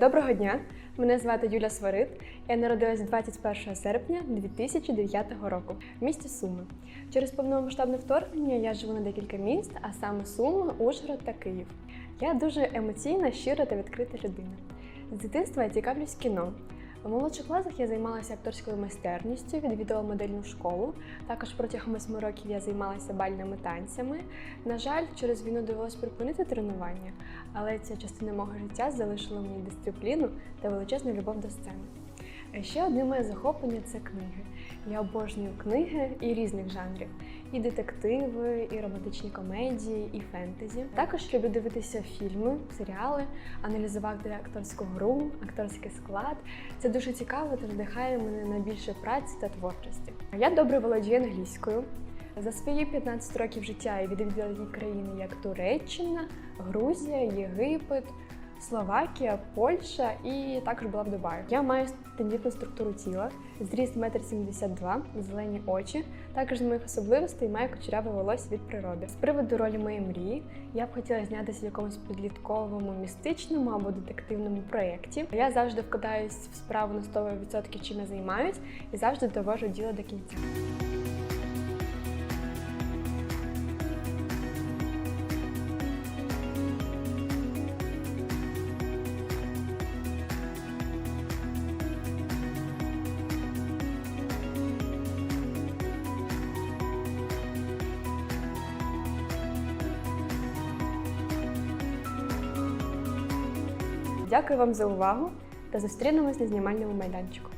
Доброго дня! Мене звати Юля Сварит. Я народилась 21 серпня 2009 року в місті Суми. Через повномасштабне вторгнення я живу на декілька міст, а саме Суми, Ужгород та Київ. Я дуже емоційна, щира та відкрита людина. З дитинства я цікавлюсь кіно. У молодших класах я займалася акторською майстерністю, відвідувала модельну школу. Також протягом восьми років я займалася бальними танцями. На жаль, через війну довелось припинити тренування, але ця частина мого життя залишила мені дисципліну та величезну любов до сцени. А Ще одне моє захоплення це книги. Я обожнюю книги і різних жанрів: і детективи, і романтичні комедії, і фентезі. Також люблю дивитися фільми, серіали, аналізувати акторську гру, акторський склад. Це дуже цікаво та надихає мене на більше праці та творчості. Я добре володію англійською. За свої 15 років життя я відвідала такі країни, як Туреччина, Грузія, Єгипет. Словакія, Польща і також була в Дубаї. Я маю тендітну структуру тіла, зріст 1,72 м, зелені очі. Також з моїх особливостей маю кучеряве волосся від природи. З приводу ролі моєї мрії я б хотіла знятися в якомусь підлітковому, містичному або детективному проєкті. Я завжди вкладаюсь в справу на 100% чим я займаюсь і завжди довожу діло до кінця. Дякую вам за увагу та зустрінемось на знімальному майданчику.